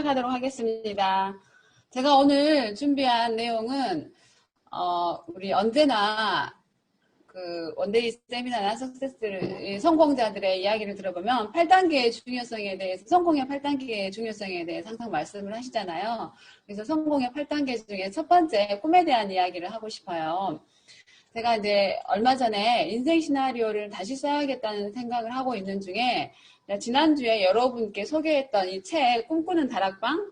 시작하도록 하겠습니다. 제가 오늘 준비한 내용은 어, 우리 언제나 그 원데이 세미나나 석세스 성공자들의 이야기를 들어보면 8단계의 중요성에 대해서 성공의 8단계의 중요성에 대해 항상 말씀을 하시잖아요. 그래서 성공의 8단계 중에 첫 번째 꿈에 대한 이야기를 하고 싶어요. 제가 이제 얼마 전에 인생 시나리오를 다시 써야겠다는 생각을 하고 있는 중에 지난주에 여러분께 소개했던 이 책 꿈꾸는 다락방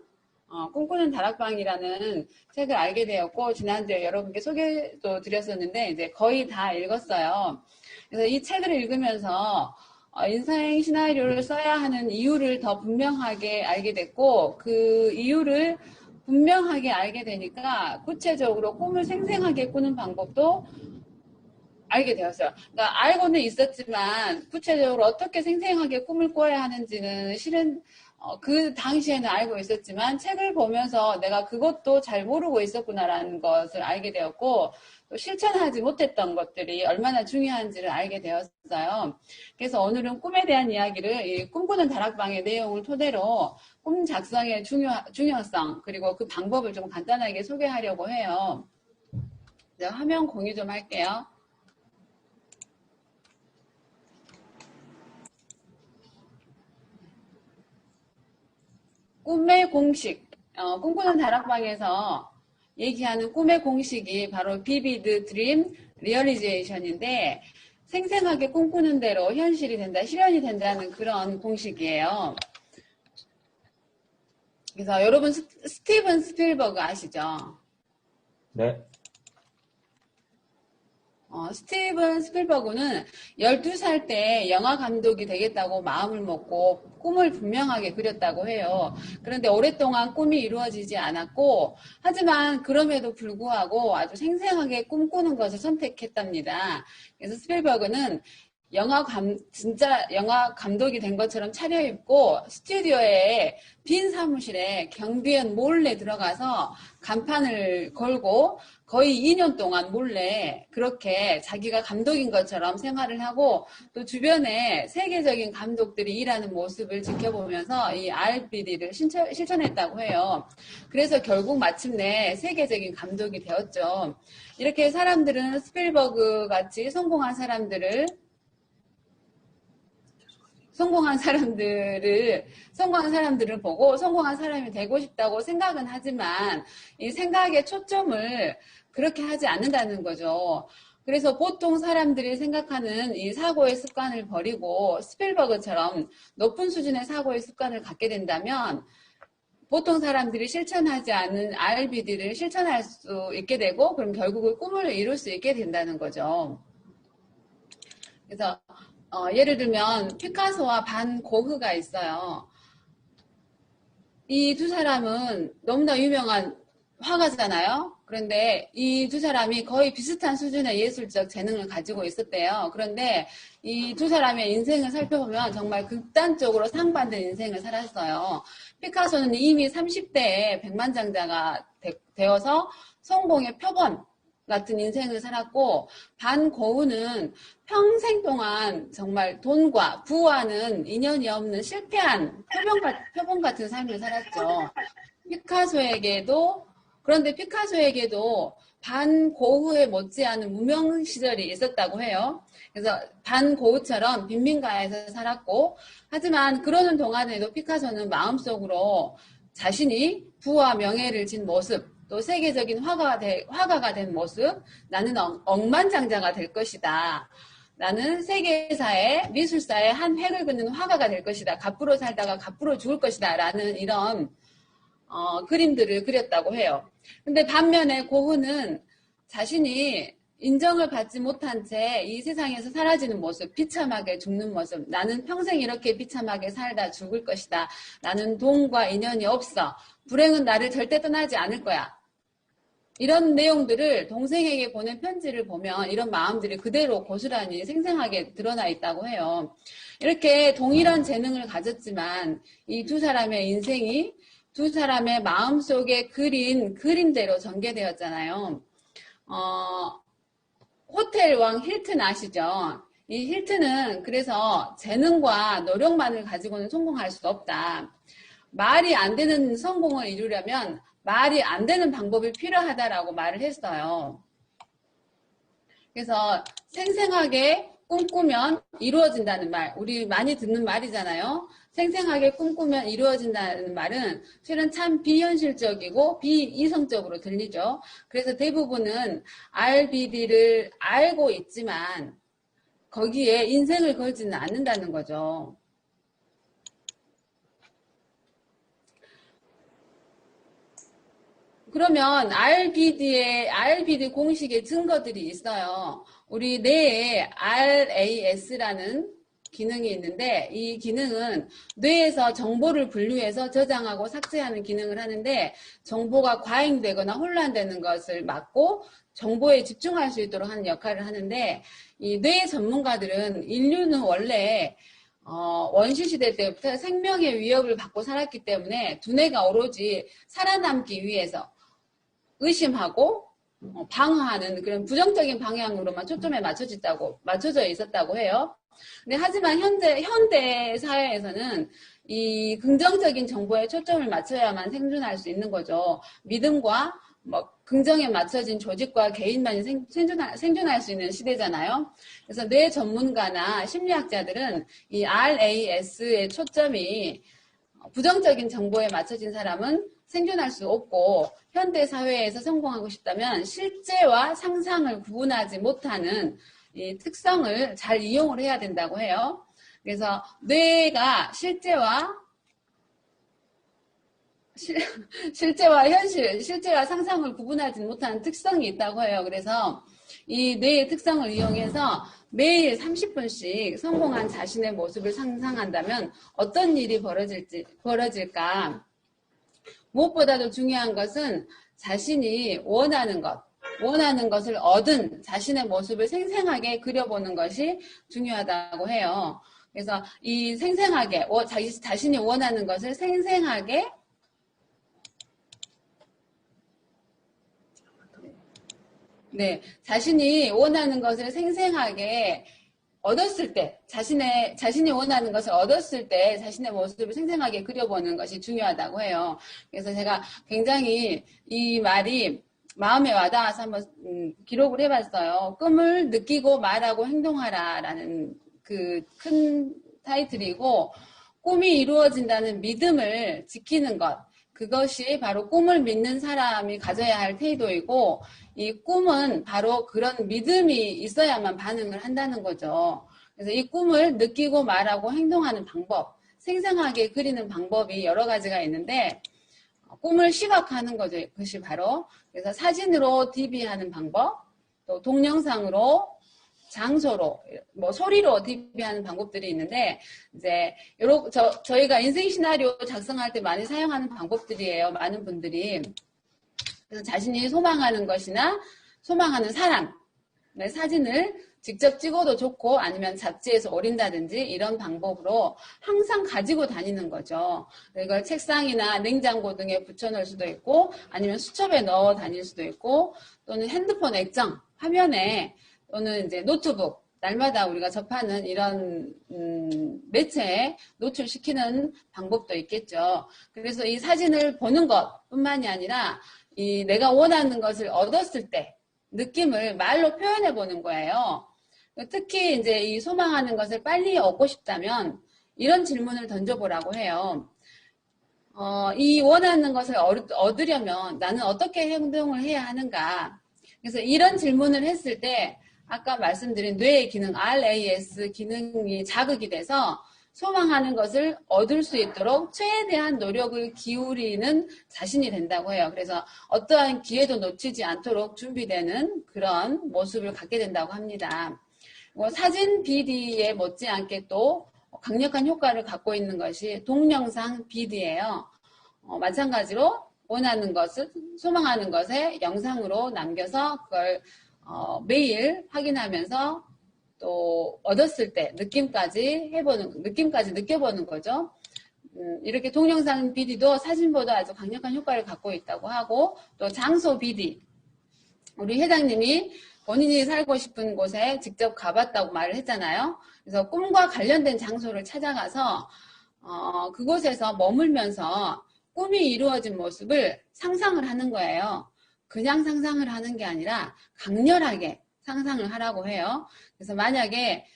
어, 꿈꾸는 다락방이라는 책을 알게 되었고 지난주에 여러분께 소개도 드렸었는데 이제 거의 다 읽었어요. 그래서 이 책을 읽으면서 어, 인생 시나리오를 써야 하는 이유를 더 분명하게 알게 됐고 그 이유를 분명하게 알게 되니까 구체적으로 꿈을 생생하게 꾸는 방법도 알게 되었어요. 그러니까 알고는 있었지만 구체적으로 어떻게 생생하게 꿈을 꿔야 하는지는 실은 어, 그 당시에는 알고 있었지만 책을 보면서 내가 그것도 잘 모르고 있었구나라는 것을 알게 되었고 또 실천하지 못했던 것들이 얼마나 중요한지를 알게 되었어요. 그래서 오늘은 꿈에 대한 이야기를 이 꿈꾸는 다락방의 내용을 토대로 꿈 작성의 중요, 중요성 그리고 그 방법을 좀 간단하게 소개하려고 해요. 화면 공유 좀 할게요. 꿈의 공식, 어, 꿈꾸는 다락방에서 얘기하는 꿈의 공식이 바로 비비드 드림 리얼리제이션인데 생생하게 꿈꾸는 대로 현실이 된다, 실현이 된다는 그런 공식이에요. 그래서 여러분 스티븐 스필버그 아시죠? 네. 어, 스티븐 스필버그는 12살 때 영화 감독이 되겠다고 마음을 먹고 꿈을 분명하게 그렸다고 해요. 그런데 오랫동안 꿈이 이루어지지 않았고, 하지만 그럼에도 불구하고 아주 생생하게 꿈꾸는 것을 선택했답니다. 그래서 스필버그는 영화 감, 진짜 영화 감독이 된 것처럼 차려입고 스튜디오에 빈 사무실에 경비원 몰래 들어가서 간판을 걸고 거의 2년 동안 몰래 그렇게 자기가 감독인 것처럼 생활을 하고 또 주변에 세계적인 감독들이 일하는 모습을 지켜보면서 이 RBD를 실천했다고 해요. 그래서 결국 마침내 세계적인 감독이 되었죠. 이렇게 사람들은 스필버그 같이 성공한 사람들을 성공한 사람들을 성공한 사람들을 보고 성공한 사람이 되고 싶다고 생각은 하지만 이 생각의 초점을 그렇게 하지 않는다는 거죠. 그래서 보통 사람들이 생각하는 이 사고의 습관을 버리고 스필버그처럼 높은 수준의 사고의 습관을 갖게 된다면 보통 사람들이 실천하지 않은 RBD를 실천할 수 있게 되고 그럼 결국은 꿈을 이룰 수 있게 된다는 거죠. 그래서 어, 예를 들면 피카소와 반 고흐가 있어요. 이 두 사람은 너무나 유명한 화가잖아요. 그런데 이 두 사람이 거의 비슷한 수준의 예술적 재능을 가지고 있었대요. 그런데 이 두 사람의 인생을 살펴보면 정말 극단적으로 상반된 인생을 살았어요. 피카소는 이미 30대에 백만장자가 되 어서 성공의 표본, 같은 인생을 살았고 반고우는 평생 동안 정말 돈과 부와는 인연이 없는 실패한 표본, 표본 같은 삶을 살았죠. 피카소에게도 그런데 피카소에게도 반고흐에 못지않은 무명 시절이 있었다고 해요. 그래서 반고흐처럼 빈민가에서 살았고 하지만 그러는 동안에도 피카소는 마음속으로 자신이 부와 명예를 진 모습 또 세계적인 화가가, 되, 화가가 된 모습, 나는 억만장자가 될 것이다. 나는 세계사의 미술사의 한 획을 긋는 화가가 될 것이다. 갑부로 살다가 갑부로 죽을 것이다. 라는 이런 어, 그림들을 그렸다고 해요. 근데 반면에 고흐는 자신이 인정을 받지 못한 채 이 세상에서 사라지는 모습, 비참하게 죽는 모습, 나는 평생 이렇게 비참하게 살다 죽을 것이다. 나는 돈과 인연이 없어. 불행은 나를 절대 떠나지 않을 거야. 이런 내용들을 동생에게 보낸 편지를 보면 이런 마음들이 그대로 고스란히 생생하게 드러나 있다고 해요. 이렇게 동일한 재능을 가졌지만 이 두 사람의 인생이 두 사람의 마음 속에 그린 그림대로 전개되었잖아요. 어, 호텔 왕 힐튼 아시죠? 이 힐튼은 그래서 재능과 노력만을 가지고는 성공할 수 없다. 말이 안 되는 성공을 이루려면 말이 안 되는 방법이 필요하다라고 말을 했어요. 그래서 생생하게 꿈꾸면 이루어진다는 말, 우리 많이 듣는 말이잖아요. 생생하게 꿈꾸면 이루어진다는 말은 실은 참 비현실적이고 비이성적으로 들리죠. 그래서 대부분은 RBD를 알고 있지만 거기에 인생을 걸지는 않는다는 거죠. 그러면 RBD의 RBD 공식의 증거들이 있어요. 우리 뇌에 RAS라는 기능이 있는데 이 기능은 뇌에서 정보를 분류해서 저장하고 삭제하는 기능을 하는데 정보가 과잉되거나 혼란되는 것을 막고 정보에 집중할 수 있도록 하는 역할을 하는데 이 뇌 전문가들은 인류는 원래 어, 원시 시대 때부터 생명의 위협을 받고 살았기 때문에 두뇌가 오로지 살아남기 위해서 의심하고 어, 방어하는 그런 부정적인 방향으로만 초점에 맞춰졌다고 맞춰져 있었다고 해요. 근데 하지만 현재 현대 사회에서는 이 긍정적인 정보에 초점을 맞춰야만 생존할 수 있는 거죠. 믿음과 뭐 긍정에 맞춰진 조직과 개인만이 생, 생존할, 생존할 수 있는 시대잖아요. 그래서 뇌 전문가나 심리학자들은 이 RAS의 초점이 부정적인 정보에 맞춰진 사람은 생존할 수 없고 현대 사회에서 성공하고 싶다면 실제와 상상을 구분하지 못하는 이 특성을 잘 이용을 해야 된다고 해요. 그래서 뇌가 실제와 실, 실제와 현실, 실제와 상상을 구분하지 못하는 특성이 있다고 해요. 그래서 이 뇌의 특성을 이용해서 매일 30분씩 성공한 자신의 모습을 상상한다면 어떤 일이 벌어질지, 벌어질까? 무엇보다도 중요한 것은 자신이 원하는 것, 원하는 것을 얻은 자신의 모습을 생생하게 그려보는 것이 중요하다고 해요. 그래서 이 생생하게, 자신이 원하는 것을 생생하게 네, 자신이 원하는 것을 생생하게 얻었을 때, 자신의, 자신이 원하는 것을 얻었을 때 자신의 모습을 생생하게 그려보는 것이 중요하다고 해요. 그래서 제가 굉장히 이 말이 마음에 와닿아서 한번 음, 기록을 해봤어요. 꿈을 느끼고 말하고 행동하라 라는 그 큰 타이틀이고, 꿈이 이루어진다는 믿음을 지키는 것, 그것이 바로 꿈을 믿는 사람이 가져야 할 태도이고 이 꿈은 바로 그런 믿음이 있어야만 반응을 한다는 거죠. 그래서 이 꿈을 느끼고 말하고 행동하는 방법, 생생하게 그리는 방법이 여러 가지가 있는데 꿈을 시각화하는 거죠. 그것이 바로 그래서 사진으로 DB하는 방법, 또 동영상으로 장소로 뭐 소리로 DB하는 방법들이 있는데 이제 요러 저 저희가 인생 시나리오 작성할 때 많이 사용하는 방법들이에요. 많은 분들이 그래서 자신이 소망하는 것이나 소망하는 사람 네, 사진을 직접 찍어도 좋고 아니면 잡지에서 오린다든지 이런 방법으로 항상 가지고 다니는 거죠. 이걸 책상이나 냉장고 등에 붙여놓을 수도 있고 아니면 수첩에 넣어 다닐 수도 있고 또는 핸드폰 액정 화면에 또는 이제 노트북 날마다 우리가 접하는 이런 음, 매체에 노출시키는 방법도 있겠죠. 그래서 이 사진을 보는 것뿐만이 아니라 이 내가 원하는 것을 얻었을 때 느낌을 말로 표현해 보는 거예요. 특히 이제 이 소망하는 것을 빨리 얻고 싶다면 이런 질문을 던져보라고 해요. 어, 이 원하는 것을 얻으려면 나는 어떻게 행동을 해야 하는가? 그래서 이런 질문을 했을 때 아까 말씀드린 뇌의 기능 RAS 기능이 자극이 돼서 소망하는 것을 얻을 수 있도록 최대한 노력을 기울이는 자신이 된다고 해요. 그래서 어떠한 기회도 놓치지 않도록 준비되는 그런 모습을 갖게 된다고 합니다. 뭐 사진 BD에 못지않게 또 강력한 효과를 갖고 있는 것이 동영상 BD예요. 어, 마찬가지로 원하는 것을 소망하는 것에 영상으로 남겨서 그걸 어, 매일 확인하면서 또 얻었을 때 느낌까지 해보는 느낌까지 느껴보는 거죠. 음, 이렇게 동영상 비디도 사진보다 아주 강력한 효과를 갖고 있다고 하고 또 장소 비디 우리 회장님이 본인이 살고 싶은 곳에 직접 가봤다고 말을 했잖아요. 그래서 꿈과 관련된 장소를 찾아가서 어, 그곳에서 머물면서 꿈이 이루어진 모습을 상상을 하는 거예요. 그냥 상상을 하는 게 아니라 강렬하게 상상을 하라고 해요. 그래서 만약에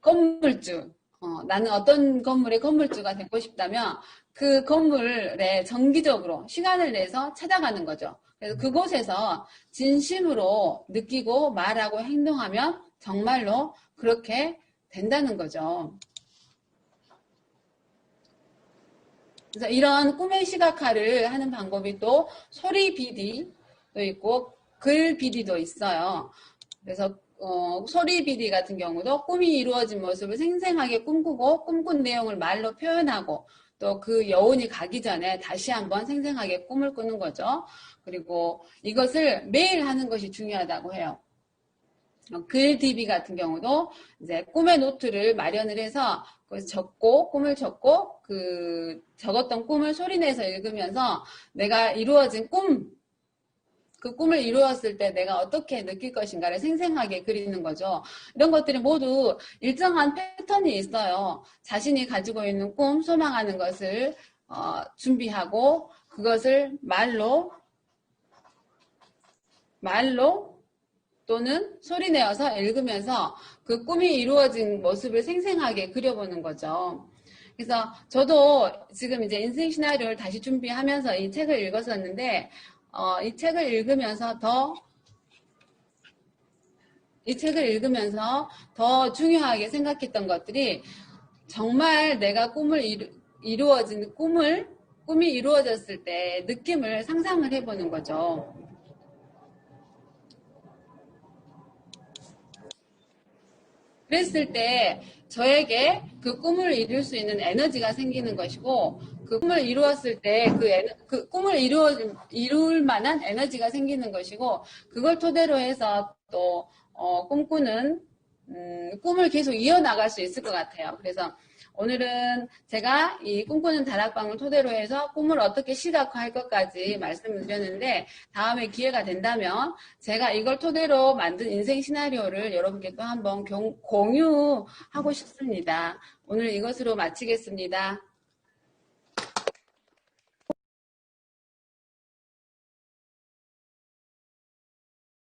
건물주, 어, 나는 어떤 건물의 건물주가 되고 싶다면 그 건물에 정기적으로 시간을 내서 찾아가는 거죠. 그래서 그곳에서 진심으로 느끼고 말하고 행동하면 정말로 그렇게 된다는 거죠. 그래서 이런 꿈의 시각화를 하는 방법이 또 소리 비디도 있고 글 비디도 있어요. 그래서 어, 소리 비디 같은 경우도 꿈이 이루어진 모습을 생생하게 꿈꾸고 꿈꾼 내용을 말로 표현하고 또 그 여운이 가기 전에 다시 한번 생생하게 꿈을 꾸는 거죠. 그리고 이것을 매일 하는 것이 중요하다고 해요. 어, 글 DB 같은 경우도 이제 꿈의 노트를 마련을 해서 적고 꿈을 적고 그 적었던 꿈을 소리내서 읽으면서 내가 이루어진 꿈, 그 꿈을 이루었을 때 내가 어떻게 느낄 것인가를 생생하게 그리는 거죠. 이런 것들이 모두 일정한 패턴이 있어요. 자신이 가지고 있는 꿈, 소망하는 것을 어, 준비하고 그것을 말로 말로 또는 소리내어서 읽으면서 그 꿈이 이루어진 모습을 생생하게 그려보는 거죠. 그래서 저도 지금 이제 인생 시나리오를 다시 준비하면서 이 책을 읽었었는데 어, 이 책을 읽으면서 더, 이 책을 읽으면서 더 중요하게 생각했던 것들이 정말 내가 꿈을 이루, 이루어진 꿈을, 꿈이 이루어졌을 때 느낌을 상상을 해보는 거죠. 그랬을 때 저에게 그 꿈을 이룰 수 있는 에너지가 생기는 것이고 그 꿈을 이루었을 때그 그 꿈을 이루어 이룰 만한 에너지가 생기는 것이고 그걸 토대로 해서 또 어, 꿈꾸는 음, 꿈을 계속 이어나갈 수 있을 것 같아요. 그래서 오늘은 제가 이 꿈꾸는 다락방을 토대로 해서 꿈을 어떻게 시각화할 것까지 말씀을 드렸는데 다음에 기회가 된다면 제가 이걸 토대로 만든 인생 시나리오를 여러분께 또 한번 공유하고 싶습니다. 오늘 이것으로 마치겠습니다.